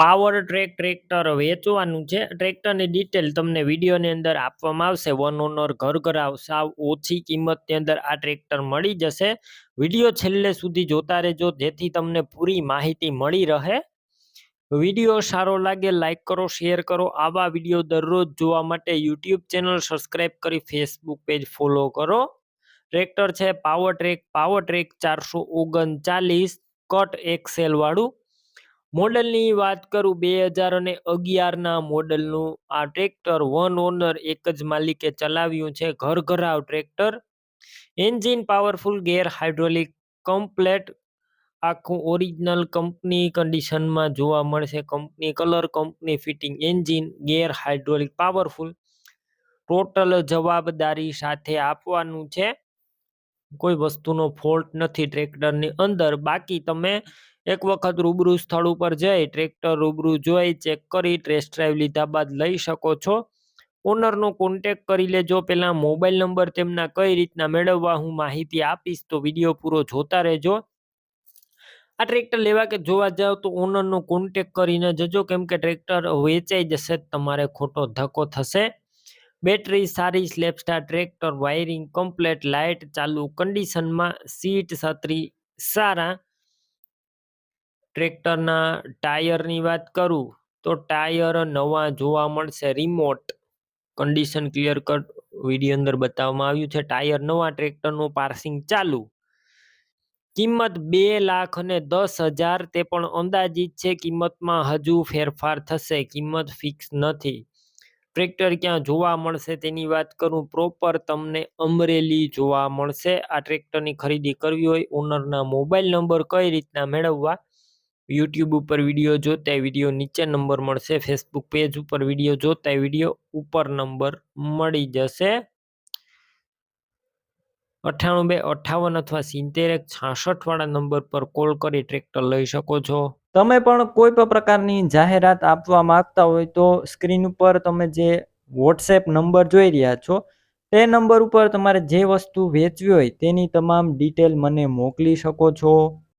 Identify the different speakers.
Speaker 1: Power track tractor વેચવાનું છે. ટ્રેક્ટરની ડિટેલ તમને વિડીયોની અંદર આપવામાં આવશે. વન ઓનર ઘર ઘર સાવ ઓછી કિંમતની અંદર આ ટ્રેક્ટર મળી જશે. વીડિયો છેલ્લે સુધી જોતા રહેજો, જેથી તમને પૂરી માહિતી મળી રહે. વીડિયો સારો લાગે લાઈક કરો શેર કરો. આવા વીડિયો દરરોજ જોવા માટે યુટ્યુબ ચેનલ સબસ્ક્રાઈબ કરી ફેસબુક પેજ ફોલો કરો. ટ્રેક્ટર છે પાવર ટ્રેક પાવર ટ્રેક ચારસો ઓગણચાલીસ કટ એક્સેલ વાળું. મોડલની વાત કરું, બે હજાર અને અગિયારના મોડલનું. આ ટ્રેક્ટર વન ઓનર એક જ માલિકે ચલાવ્યું છે. ઘર ઘરાવ tractor. Engine powerful, gear hydraulic, complete. આખું ઓરિજિનલ કંપની કન્ડિશનમાં જોવા મળશે. Company colour, company fitting engine, gear hydraulic, powerful. Total જવાબદારી સાથે આપવાનું છે. કોઈ વસ્તુનો ફોલ્ટ નથી ટ્રેક્ટરની અંદર. બાકી તમે એક વખત રૂબરૂ સ્થળ ઉપર જઈ ટ્રેક્ટર રૂબરૂ જોઈ, ચેક કરી, ટેસ્ટ ડ્રાઈવ લીધા બાદ લઈ શકો છો. ઓનરનો કોન્ટેક કરી લેજો. પહેલાં મોબાઈલ નંબર તેમના કઈ રીતના મેળવવા હું માહિતી આપીશ, તો વીડિયો પૂરો જોતા રહેજો. આ ટ્રેક્ટર લેવા કે જોવા જાવ તો ઓનરનો કોન્ટેક કરીને જજો. કેમ કે ટ્રેક્ટર વેચાઈ જશે તમારે ખોટો ધક્કો થશે. બેટરી સારી, સ્લેપસ્ટાર ટ્રેક્ટર, વાયરિંગ કમ્પ્લેટ, લાઇટ ચાલુ, કન્ડિશનમાં સીટ છત્રી સારા ટ્રેક્ટરના ટાયરની વાત કરું, તો ટાયર નવા જોવા મળશે remote condition clear cut video અંદર બતાવવામાં આવ્યું છે, ટાયર નવા ટ્રેક્ટરનું પાર્સિંગ ચાલુ. કિંમત બે લાખ અને દસ હજાર તે પણ અંદાજિત છે, કિંમતમાં હજુ ફેરફાર થશે, કિંમત ફિક્સ નથી. ટ્રેક્ટર ક્યાં જોવા મળશે તેની વાત કરું પ્રોપર તમને અમરેલી જોવા મળશે. આ ટ્રેક્ટરની ખરીદી કરવી હોય ઓનરના મોબાઈલ નંબર કઈ રીતના મેળવવા યુટ્યુબ ઉપર વીડિયો જોતા વીડિયો નીચે નંબર મળશે. ફેસબુક પેજ ઉપર વીડિયો જોતા વીડિયો ઉપર નંબર મળી જશે. અઠ્ઠાણું બે અઠ્ઠાવન અથવા સિત્તેર એક છાસઠ વાળા નંબર પર કોલ કરી ટ્રેક્ટર લઈ શકો છો.
Speaker 2: તમે પણ કોઈ પણ પ્રકારની જાહેરાત આપવા માંગતા હોય તો સ્ક્રીન ઉપર તમે જે વોટ્સએપ નંબર જોઈ રહ્યા છો, તે નંબર ઉપર તમારે જે વસ્તુ વેચવી હોય તેની તમામ ડિટેલ મને મોકલી શકો છો.